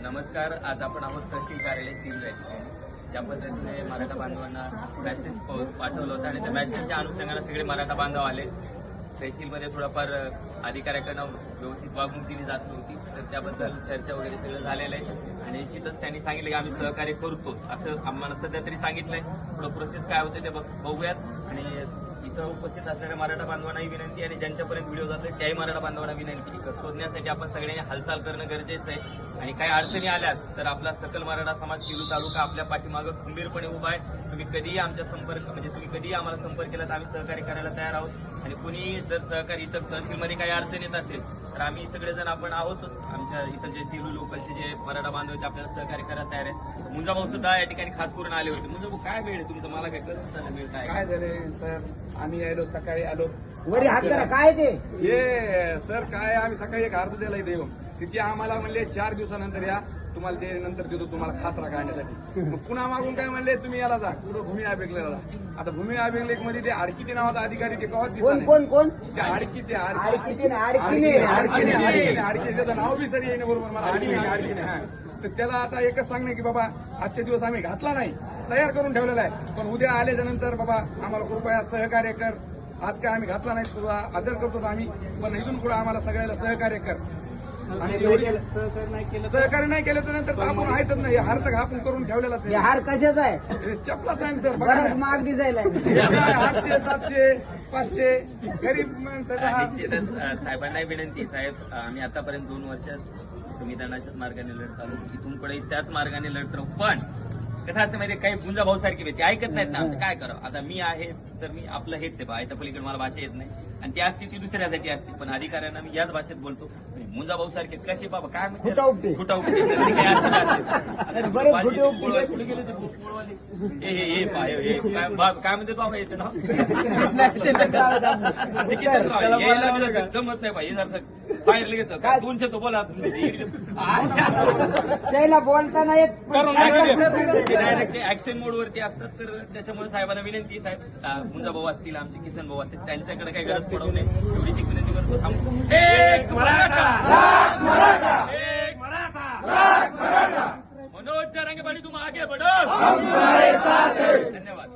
नमस्कार. आज आपण आहोत तहसील कार्यालय सिव्हिल या ठिकाणी ज्या पद्धतीने मराठा बांधवांना मॅसेज पाठवलं होतं आणि त्या मॅसेजच्या अनुषंगाने सगळे मराठा बांधव आले. तहसीलमध्ये थोडाफार अधिकाऱ्याकडनं व्यवस्थित वागणूक दिली जात नव्हती. तर त्याबद्दल चर्चा वगैरे सगळं झालेलं आहे. आणि निश्चितच त्यांनी सांगितलं की आम्ही सहकार्य करतो. असं आम्हाला सध्या तरी सांगितलंय. थोडं प्रोसेस काय होते ते बघ- बघूयात. आणि इथं उपस्थित असणाऱ्या मराठा बांधवांनाही विनंती आणि ज्यांच्यापर्यंत व्हिडिओ जातो त्याही मराठा बांधवांना विनंती. शोधण्यासाठी आपण सगळ्यांनी हालचाल करणं गरजेचं आहे. आणि काही अडचणी आल्यास तर आपला सकल मराठा समाज शिरू तालुका आपल्या पाठीमागं खंबीरपणे उभा आहे. तुम्ही कधीही आमच्या संपर्क म्हणजे तुम्ही कधीही आम्हाला संपर्क केला तर आम्ही सहकार्य करायला तयार आहोत. आणि कुणी जर सहकारी इथं तहसीलमध्ये काही अडचण येत असेल तर आम्ही सगळेजण आपण आहोतच. आमच्या इथं जे सिलू लोकलचे जे मराठा बांधव ते आपल्याला सहकार्य करायला तयार आहे मुंजा भाऊ सुद्धा या ठिकाणी खास करून आले होते. मुंजा भाऊ काय वेळ आहे तुमचं? मला काय कळत झालं वेळ काय काय झाले सर? आम्ही यायलो सकाळी आलो. वरी हात करा काय ते? हे सर काय आम्ही सकाळी एक अर्ज दिला इथे येऊन तिथे आम्हाला म्हणले चार दिवसानंतर या. तुम्हाला ते नंतर देतो तुम्हाला खासरा काढण्यासाठी. मग पुन्हा मागून काय म्हणले तुम्ही याला जा. कुठं भूमी अभिलेखला जा. आता भूमी अभिलेखमध्ये ते आडकिती नावाचा अधिकारी ते कवाच कोण. कोण कोण? ते आडकिती आडकिती आडकिने. त्याचं नाव बी सर येईन बरोबर. मला आडकिने आडकिने हा तर त्याला आता एकच सांगणे की बाबा आजचे दिवस आम्ही घातला नाही. तयार करून ठेवलेला आहे. पण उद्या आल्याच्यानंतर बाबा आम्हाला कृपया सहकार्य कर. आज काय आम्ही घातला नाही तुला आदर करतो आम्ही पण इथून पुढे आम्हाला सगळ्याला सहकार्य कर. आणि सहकार्य नाही केलं तर नंतर तर आपण आहेतच नाही. हार तर आपण करून ठेवलेलाच हे आहे हार कशाचा आहे? चपलाच आहे सर. बघा. महाग दिसायला आठशे सातशे पाचशे गरीब माणसाचा हा साहेबांनाही विनंती साहेब आम्ही आतापर्यंत दोन वर्ष संविधानाच्याच मार्गाने लढत आलो. इथून पुढे त्याच मार्गाने लढत राहू. पण कसं असतं माहिती काही गुंजा भाऊ सारखी व्यक्ती ऐकत नाहीत ना. काय करावं? आता मी आहे तर मी आपलं हेच आहे बायच्या पलीकडे मला भाषा येत नाही. आणि ती असते ती दुसऱ्यासाठी असते. पण अधिकाऱ्यांना मी याच भाषेत बोलतो. मुंजा भाऊ सारखे कसे बाबा? काय ते पोळवाले? हे काय म्हणते बाबा याचं नाव? ते किती नाव आहे? यायला बी जसं जमत नाही पाहिजे जर बाहेर लगेच काय दोनशे तो बोला. त्याला बोलताना येत. डायरेक्ट ऍक्शन मोड वरती असतात तर त्याच्यामुळे साहेबांना विनंती साहेब. मुंजा भाऊ असतील आमचे किसन भाऊ असतील त्यांच्याकडे काही गरज पडू नये एवढीची विनंती करतो थांबू. मनोज मराठा! मनोज तू मागे आगे धन्यवाद.